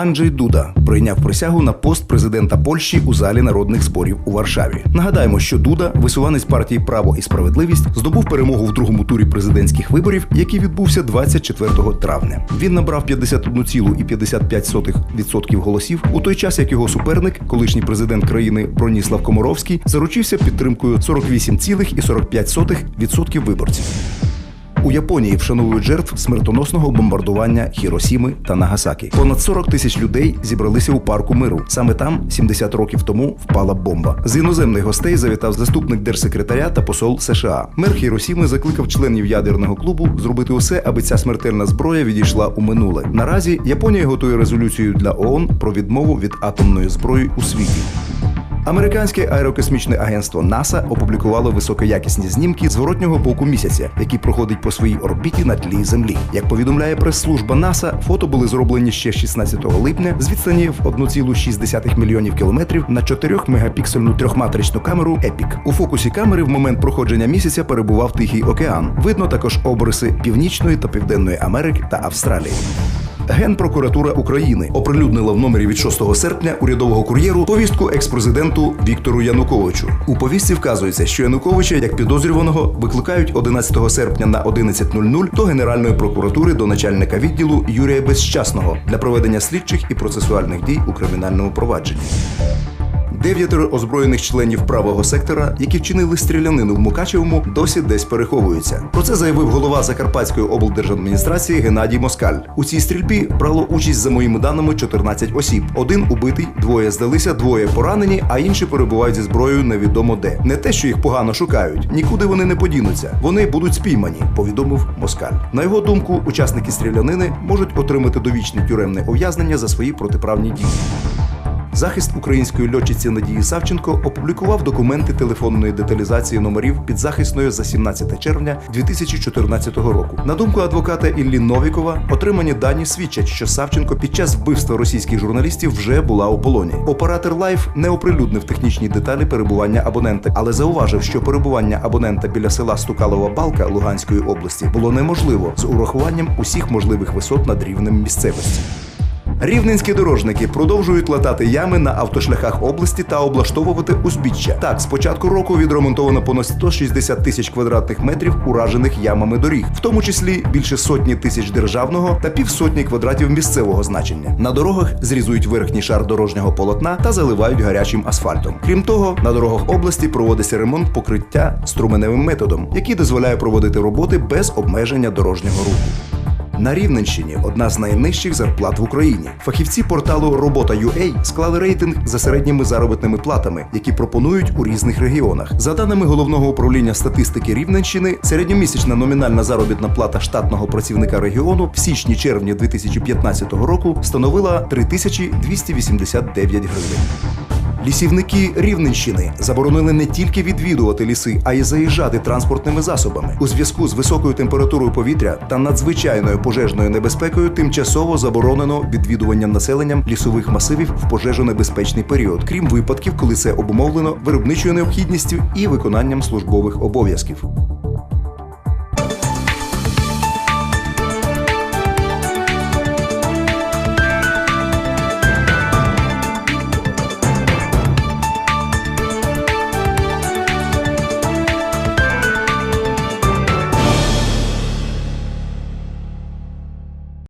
Анджей Дуда прийняв присягу на пост президента Польщі у залі народних зборів у Варшаві. Нагадаємо, що Дуда, висуванець партії Право і справедливість, здобув перемогу в другому турі президентських виборів, який відбувся 24 травня. Він набрав 51,55% голосів, у той час як його суперник, колишній президент країни Броніслав Комаровський, заручився підтримкою 48,45% виборців. У Японії вшановують жертв смертоносного бомбардування Хіросіми та Нагасакі. Понад 40 тисяч людей зібралися у парку миру. Саме там 70 років тому впала бомба. З іноземних гостей завітав заступник держсекретаря та посол США. Мер Хіросіми закликав членів ядерного клубу зробити усе, аби ця смертельна зброя відійшла у минуле. Наразі Японія готує резолюцію для ООН про відмову від атомної зброї у світі. Американське аерокосмічне агентство НАСА опублікувало високоякісні знімки зворотнього боку місяця, який проходить по своїй орбіті на тлі Землі. Як повідомляє прес-служба НАСА, фото були зроблені ще 16 липня з відстані в 1,6 мільйонів кілометрів на 4-мегапіксельну трьохматричну камеру EPIC. У фокусі камери в момент проходження місяця перебував Тихий океан. Видно також обриси Північної та Південної Америки та Австралії. Генпрокуратура України оприлюднила в номері від 6 серпня урядового кур'єру повістку експрезиденту Віктору Януковичу. У повістці вказується, що Януковича як підозрюваного викликають 11 серпня на 11.00 до Генеральної прокуратури до начальника відділу Юрія Безщасного для проведення слідчих і процесуальних дій у кримінальному провадженні. Дев'ятеро озброєних членів правого сектора, які вчинили стрілянину в Мукачевому, досі десь переховуються. Про це заявив голова Закарпатської облдержадміністрації Геннадій Москаль. У цій стрільбі брало участь за моїми даними 14 осіб. Один убитий, двоє здалися, двоє поранені, а інші перебувають зі зброєю невідомо де. Не те, що їх погано шукають, нікуди вони не подінуться. Вони будуть спіймані, повідомив Москаль. На його думку, учасники стрілянини можуть отримати довічне тюремне ув'язнення за свої протиправні дії. Захист української льотчиці Надії Савченко опублікував документи телефонної деталізації номерів підзахисної за 17 червня 2014 року. На думку адвоката Іллі Новікова, отримані дані свідчать, що Савченко під час вбивства російських журналістів вже була у полоні. Оператор Лайф не оприлюднив технічні деталі перебування абонента, але зауважив, що перебування абонента біля села Стукалова Балка Луганської області було неможливо з урахуванням усіх можливих висот над рівнем місцевості. Рівненські дорожники продовжують латати ями на автошляхах області та облаштовувати узбіччя. Так, з початку року відремонтовано понад 160 тисяч квадратних метрів уражених ямами доріг, в тому числі більше сотні тисяч державного та півсотні квадратів місцевого значення. На дорогах зрізують верхній шар дорожнього полотна та заливають гарячим асфальтом. Крім того, на дорогах області проводиться ремонт покриття струменевим методом, який дозволяє проводити роботи без обмеження дорожнього руху. На Рівненщині одна з найнижчих зарплат в Україні. Фахівці порталу Робота.ua склали рейтинг за середніми заробітними платами, які пропонують у різних регіонах. За даними головного управління статистики Рівненщини, середньомісячна номінальна заробітна плата штатного працівника регіону в січні-червні 2015 року становила 3289 гривень. Лісівники Рівненщини заборонили не тільки відвідувати ліси, а й заїжджати транспортними засобами. У зв'язку з високою температурою повітря та надзвичайною пожежною небезпекою тимчасово заборонено відвідування населенням лісових масивів в пожежонебезпечний період, крім випадків, коли це обумовлено виробничою необхідністю і виконанням службових обов'язків.